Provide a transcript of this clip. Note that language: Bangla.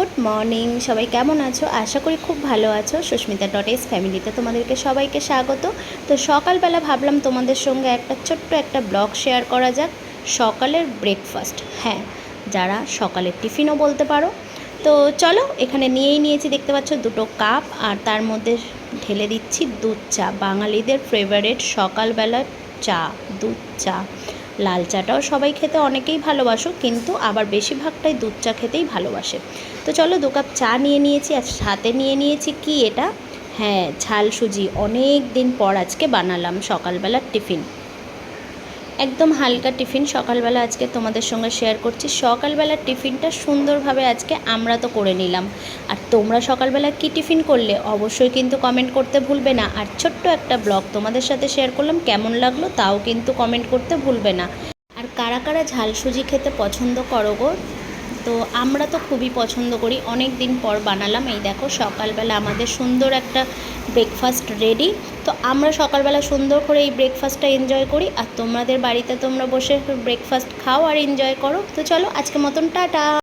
গুড মর্নিং, সবাই কেমন আছো? আশা করি খুব ভালো আছো। সুস্মিতা ডট এস ফ্যামিলিতে তোমাদেরকে সবাইকে স্বাগত। তো সকালবেলা ভাবলাম তোমাদের সঙ্গে একটা ছোট্ট একটা ব্লগ শেয়ার করা যাক। সকালের ব্রেকফাস্ট হ্যাঁ যারা সকালের টিফিনও বলতে পারো। তো চলো, এখানে নিয়েই নিয়েছি, দেখতে পাচ্ছ, দুটো কাপ। আর তার মধ্যে ঢেলে দিচ্ছি দুধ চা। বাঙালিদের ফেভারেট সকালবেলার চা, দুধ চা। লাল চাটাও সবাই খেতে অনেকেই ভালোবাসো, কিন্তু আবার বেশিরভাগটাই দুধ চা খেতেই ভালোবাসে। তো চলো দু কাপ চা নিয়ে নিয়েছি, আর সাথে নিয়ে নিয়েছি কি এটা? হ্যাঁ ঝাল সুজি। অনেক দিন পর আজকে বানালাম সকালবেলার টিফিন। একদম হালকা টিফিন সকালবেলা আজকে তোমাদের সঙ্গে শেয়ার করছি। সকালবেলার টিফিনটা সুন্দরভাবে আজকে আমরা তো করে নিলাম। আর তোমরা সকালবেলা কি টিফিন করলে অবশ্যই কিন্তু কমেন্ট করতে ভুলবে না। আর ছোট্ট একটা ব্লগ তোমাদের সাথে শেয়ার করলাম, কেমন লাগল তাও কিন্তু কমেন্ট করতে ভুলবে না। আর কারা কারা ঝাল সুজি খেতে পছন্দ করো গো তো আমরা তো খুবই পছন্দ করি। অনেক দিন পর বানালাম। এই দেখো, সকালবেলা আমাদের সুন্দর একটা ব্রেকফাস্ট রেডি তো আমরা সকালবেলা সুন্দর করে এই ব্রেকফাস্টটা এনজয় করি। আর তোমাদের বাড়িতে তোমরা বসে ব্রেকফাস্ট খাও আর এনজয় করো। তো চলো আজকে মতন টাটা।